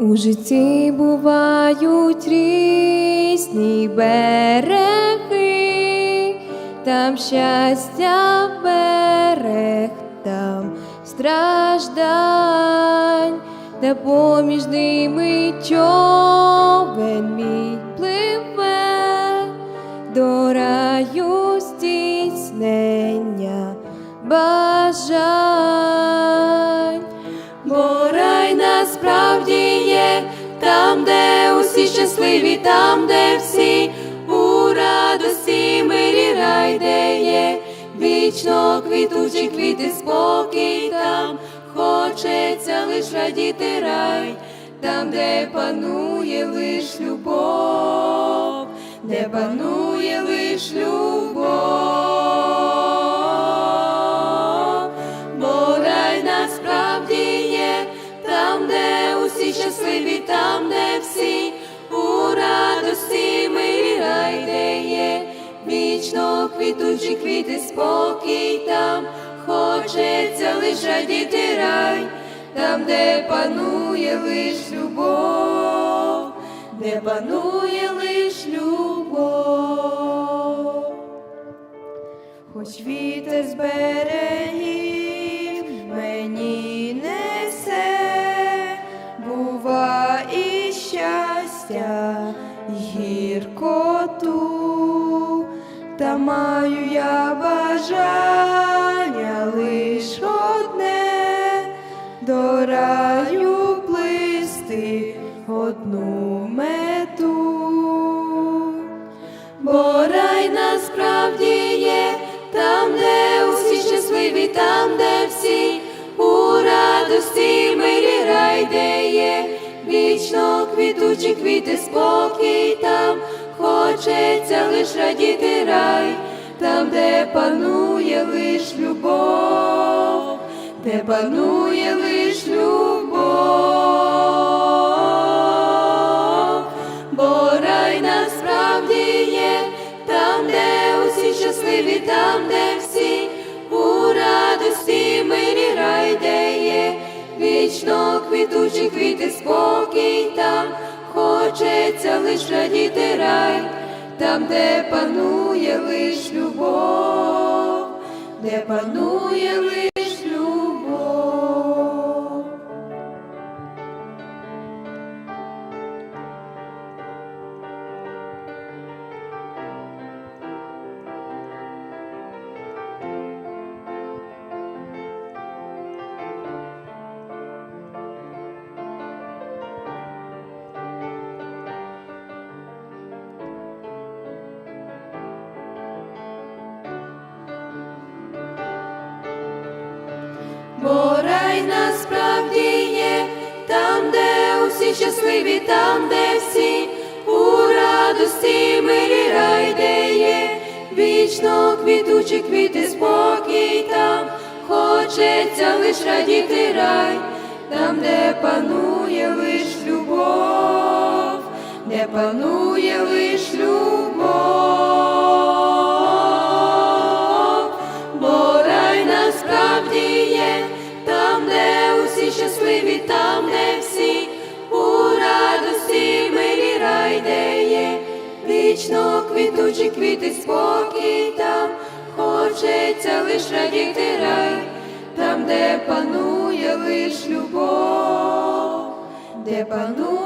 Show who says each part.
Speaker 1: У житті бувають різні береги, там щастя берег, там страждань, та поміж ними човен мій там, де усі щасливі, там, де всі у радості мирі рай, де є вічно квітучі квіти, спокій там. Хочеться лиш радіти рай, там, де панує лиш любов, де панує лиш любов, вічно квітучі квіти, спокій там хочеться лиш радіти рай, там, де панує лиш любов, де панує лиш любов. Хоч вітер з берегів мені несе, бува і щастя, і гіркоту, та маю я бажання лиш одне, до раю плисти одну мету. Бо рай насправді є там, де усі щасливі, там, де всі. У радості мирі рай, де є вічно квітучі квіти, спокій там хочеться лиш радіти рай, там, де панує лиш любов, де панує лиш любов, бо рай насправді є там, де усі щасливі, там, де всі у радості мирі рай, де є вічно квітучі квіти, спокій там хочеться лиш радіти рай, там, де панує лиш любов, де панує лиш насправді є там, де усі щасливі, там, де всі у радості мирі рай, де є вічно квітучі квіти, спокій там. Хочеться лиш радіти рай, там, де панує лиш любов, де панує лиш любов, вічно квітучі квіти, спокій там. Хочеться лиш радіти рай, там, де панує лиш любов, де панує